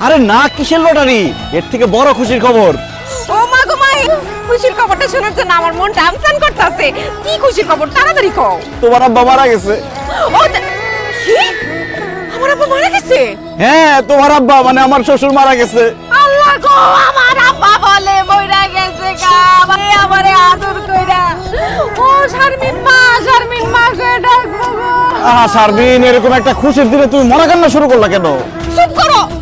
আরে না কিসের লটারি? এর থেকে বড় খুশির খবর। ও মা গো মা এই খুশির খবরটা শোনার জন্য আমার মনটা আমসান করতেছে। কি খুশির খবর? তাড়াতাড়ি কও। তোমার আব্বা মারা গেছে। ও তা- কি? আমার আব্বা মারা গেছে? হ্যাঁ তোমার আব্বা মানে আমার শ্বশুর মারা গেছে। আল্লাহ গো আমার আব্বা বলে মইরা গেছে গা আমারে আমারে আদর কইরা। ও শারমিন মা শারমিন মা ডাকবো গো। আহা সারবিন এরকম একটা খুশির দিনে তুমি মরা কান্না শুরু করলা কেন? চুপ করো।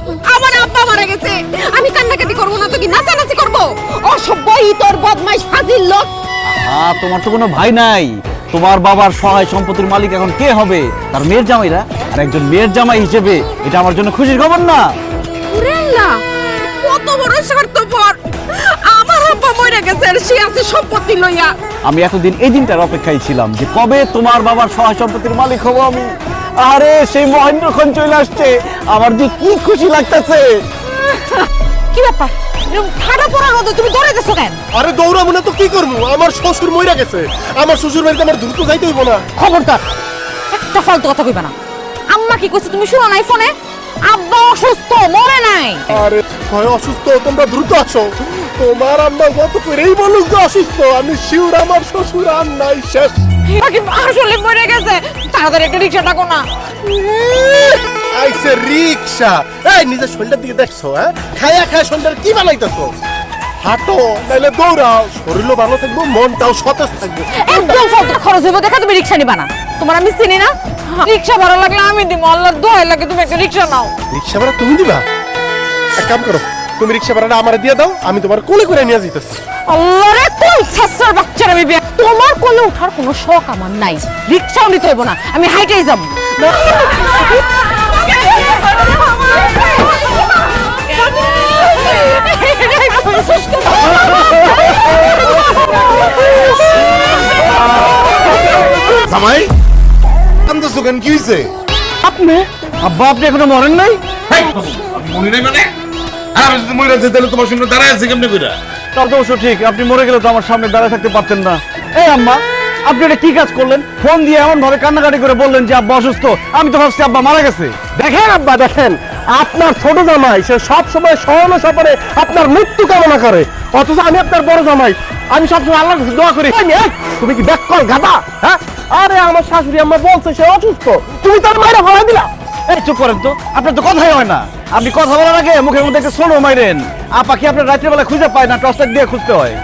মারা গেছে। আমি কান্নাকাটি করব না তো কি নাচানাচি করব। তোর বদমাইশ ফাজিল লোক। আহা তোমার তো কোনো ভাই নাই। তোমার বাবার সহায় সম্পত্তির মালিক এখন কে হবে? তার মেয়ের জামাইরা? আর একজন মেয়ের জামাই হিসেবে এটা আমার জন্য খুশির খবর না। কত বড় স্বার্থপর। আমার আব্বা মরে গেছে আর সে আছে সম্পত্তি লইয়া। আমি এতদিন এই দিনটার অপেক্ষায় ছিলাম যে কবে তোমার বাবার সহায় সম্পত্তির মালিক হব আমি। আরে সেই মহেন্দ্রক্ষণ চলে আসছে। আমার যে কি খুশি লাগতেছে। কি ব্যাপার? এরকম ঠাডা পড়া রোদে তুমি দৌড়ে গেছো কেন? আরে দৌড়াবো না তো কি করব? আমার শ্বশুর মইরা গেছে। আমার শ্বশুর বাড়িতে আমার দ্রুত যাইতে হইব না। খবরদার একটা ফালতু কথা কইবা না। আম্মা কি কইছে তুমি শুনো নাই ফোনে? আব্বা অসুস্থ মরে নাই। আরে হয় অসুস্থ তোমরা দ্রুত আসো তোমার আম্মা যত করেই বলুক যে অসুস্থ আমি শিউর আমার শ্বশুর আর নাই শেষ। বাকি আসলে মরে গেছে। তাড়াতাড়ি একটা রিক্সা ডাকো না। আইসে রিক্সা। এই নিজের শরীরটার দিকে দেখছ হ্যাঁ? খায়া খায়া শরীরটা কি বানাইতেছো? হাঁটো নাইলে দৌড়াও শরীরও ভালো থাকব মনটাও সতেজ থাকবে। একদম ফালতু খরচ হইব দেখা তুমি রিক্সা নিবা না। তোমার আমি চিনি না। রিক্সা ভাড়া লাগলে আমি দিব আল্লাহর দোহাই লাগে তুমি একটা রিক্সা নাও। রিক্সা ভাড়া তুমি দিবা? এক কাম করো তুমি রিক্সা ভাড়াটা আমার দিয়ে দাও আমি তোমার কোলে করে নিয়ে যেতেছি আল্লাহ রে কোন ছাসার বাচ্চারা বিবি তোমার কোলে ওঠার কোনো শখ আমার নাই। রিক্সাও নিতে হইব না আমি হাইটাই যাব। জামাই কান্দছো কেন? কি হয়েছে আপনি? আব্বা আপনি এখনও মরেন নাই? মনে নেই মানে? আর আমি যদি মরে যাচ্ছি তাহলে তোমার সামনে দাঁড়ায় আছে কেমনে কইরা? তার তো ঠিক আপনি মরে গেলে তো আমার সামনে দাঁড়ায় থাকতে পারতেন না। এই আম্মা আপনি এটা কি কাজ করলেন? ফোন দিয়ে এমন ভাবে কান্নাকাটি করে বললেন যে আব্বা অসুস্থ। আমি তো ভাবছি আব্বা মারা গেছে। দেখেন আব্বা দেখেন আপনার ছোট জামাই সে সব সময় সহন সপরে আপনার মৃত্যু কামনা করে। অথচ আমি আপনার বড় জামাই। আমি সবসময় আল্লাহর কাছে দোয়া করি। তুমি কি ব্যাক কল গাদা হ্যাঁ? আরে আমার শাশুড়ি আম্মা বলছে সে অসুস্থ। তুমি তার মায়ের ফলা দিলা। এই চুপ করেন তো। আপনার তো কথাই হয় না। আপনি কথা বলার আগে মুখের মধ্যে একটা সোনো মাইরেন। আপা কি আপনার রাত্রে বেলা খুঁজে পায় না টর্চ লাইট দিয়ে খুঁজতে হয়?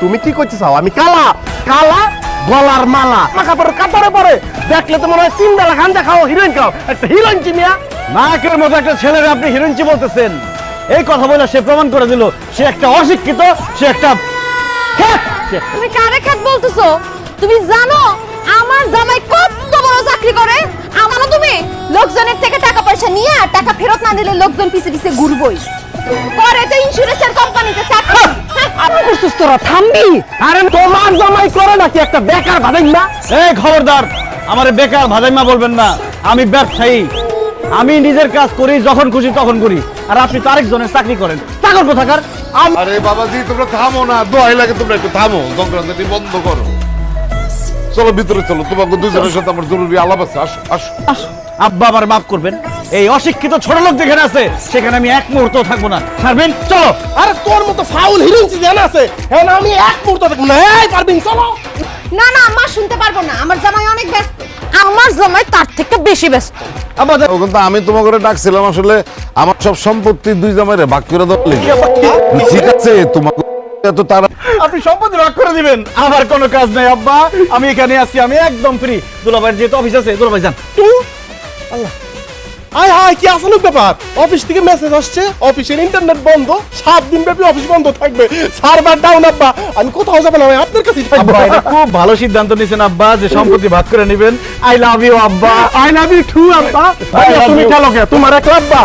তুমি কি করতে চাও? আমি কালা। কালা গলার মালা। আমার কাপড় কাপড়ে পরে। দেখলে তো মনে হয় তিন বেলা খান্দা খাও হিরোইন খাও। একটা হিরোইন চিনিয়া নাকের মতো একটা ছেলের আপনি হিরোইনচি বলতেছেন। এই কথা বলে সে প্রমাণ করে দিল সে একটা অশিক্ষিত সে একটা খ্যাত, সে একটা- তুমি কারে খাত বলতেছো? তুমি জানো আমার জামাই কত বড় চাকরি করে? আমারও তুমি? লোকজনের থেকে টাকা পয়সা নিয়ে আর টাকা ফেরত না দিলে লোকজন পিছে পিছে ঘুরবই। করে তো ইন্স্যুরেন্সের কোম্পানিতে চাকরি। আমি করছিস তোরা থামবি? আরে তোমার জামাই করে নাকি একটা বেকার এই খবরদার আমার বেকার বলবেন না। আমি ব্যবসায়ী। আমি নিজের কাজ করি যখন খুশি তখন করি। আর আপনি তো আরেকজনের চাকরি করেন। চাকর কোথাকার? আম- আরে বাবাজি তোমরা থামো না। দোহাই লাগে তোমরা একটু থামো। বন্ধ করো। চলো ভিতরে চলো। তোমাকে দুজনের সাথে আমার জরুরি আলাপ আছে। আসো আসো। আসো, আব্বা আমার মাফ করবেন। এই অশিক্ষিত ছোট লোক যেখানে আছে সেখানে আমি এক মুহূর্ত থাকব না। ছাড়বেন চলো। আরে তোর মতো ফাউল হিরোইন জানা আছে হ্যাঁ আমি এক মুহূর্ত দেখব না। এই পারবিন চলো। না না মা শুনতে পারব না। আমার জামাই অনেক ব্যস্ত। আমার জামাই তার থেকে বেশি ব্যস্ত। ও কিন্তু আমি তোমাকে ডাকছিলাম আসলে আমার সব সম্পত্তি দুই জামাইরে ভাগ করে দেওয়ার ঠিক আছে তোমাকে এত তারা আপনি সম্পত্তি ভাগ করে দিবেন। আমার কোনো কাজ নাই আব্বা। আমি এখানে আছি আমি একদম ফ্রি দুলাভাইয়ের যেহেতু অফিস আছে দুলাভাই যান। আয় হায় কি আসলে ব্যাপার? অফিস থেকে মেসেজ আসছে অফিসের ইন্টারনেট বন্ধ সাত দিন ব্যাপী অফিস বন্ধ থাকবে। সার্ভার ডাউন আব্বা। আমি কোথাও যাব না আপনার থাকব। খুব ভালো সিদ্ধান্ত নিয়েছেন আব্বা যে সম্পত্তি ভাগ করে নেবেন। আই লাভ ইউ আব্বা। আই লাভ ইউ টু আব্বা। তুমি. কেন কে তোমার এক আব্বা।